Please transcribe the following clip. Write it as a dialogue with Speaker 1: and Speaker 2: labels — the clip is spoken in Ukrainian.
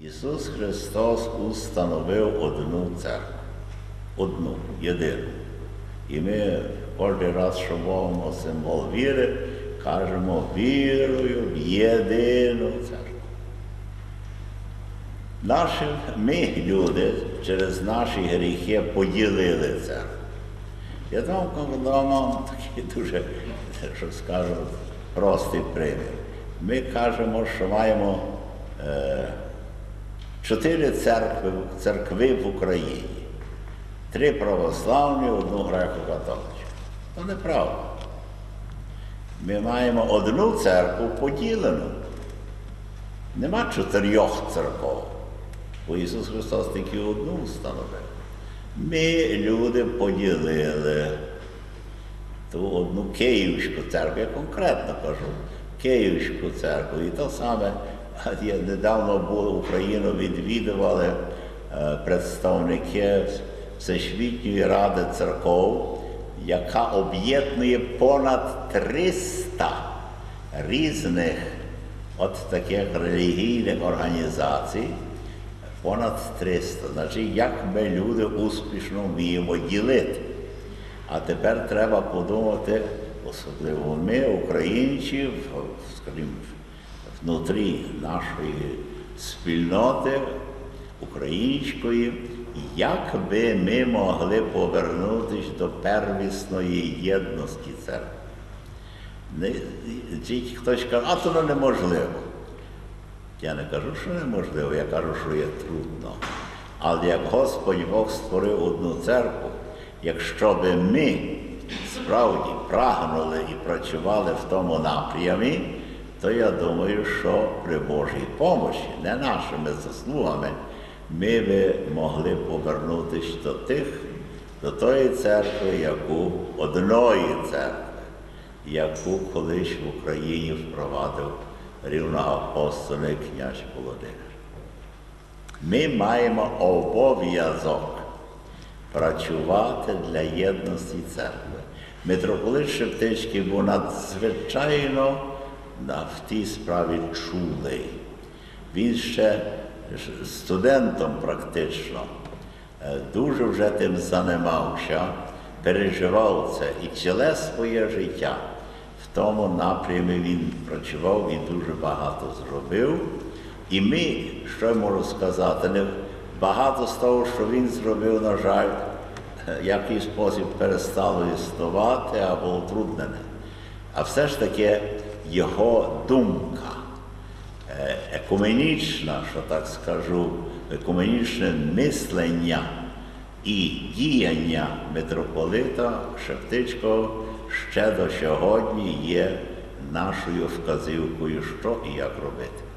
Speaker 1: Ісус Христос установив одну церкву, одну, єдину. І ми кожен раз, що мовимо символ віри, кажемо вірою в єдину церкву. Наші, ми, люди, через наші гріхи поділили церкву. Я там вам такий дуже, що скажу, простий примір. Ми кажемо, що маємо е, чотири церкви, церкви в Україні. Три православні, одну греко-католичну. То неправда. Ми маємо одну церкву поділену. Нема чотирьох церков. Бо Ісус Христос тільки одну встановив. Ми, люди, поділили ту одну Київську церкву, я конкретно кажу, Київську церкву. І то саме, я недавно було Україну відвідували е, представники Всесвітньої ради церков, яка об'єднує понад 300 різних от таких релігійних організацій. Понад 300. Значить, як ми люди успішно вміємо ділити. А тепер треба подумати, особливо ми, українці, скажімо, внутрі нашої спільноти української, як би ми могли повернутися до первісної єдності церкви. Хтось каже, а то неможливо. Я не кажу, що неможливо, я кажу, що є трудно. Але як Господь Бог створив одну церкву, якщо би ми справді прагнули і працювали в тому напрямі, то я думаю, що при Божій помощі, не нашими заслугами, ми би могли повернутися до тих, до тої церкви, яку одної церкви, яку колись в Україні впровадив рівноапостольний князь Володимир. Ми маємо обов'язок працювати для єдності церкви. Митрополит Шептицький був надзвичайно на, в тій справі чулий. Він ще студентом практично е, дуже вже тим займався, переживав це і ціле своє життя в тому напрямі він працював і дуже багато зробив. І ми, що я можу сказати, не багато з того, що він зробив, на жаль, в який спосіб перестало існувати або утруднене. А все ж таки його думка, е, екуменічна, що так скажу, екуменічне мислення і діяння митрополита Шептицького ще до сьогодні є нашою вказівкою, що і як робити.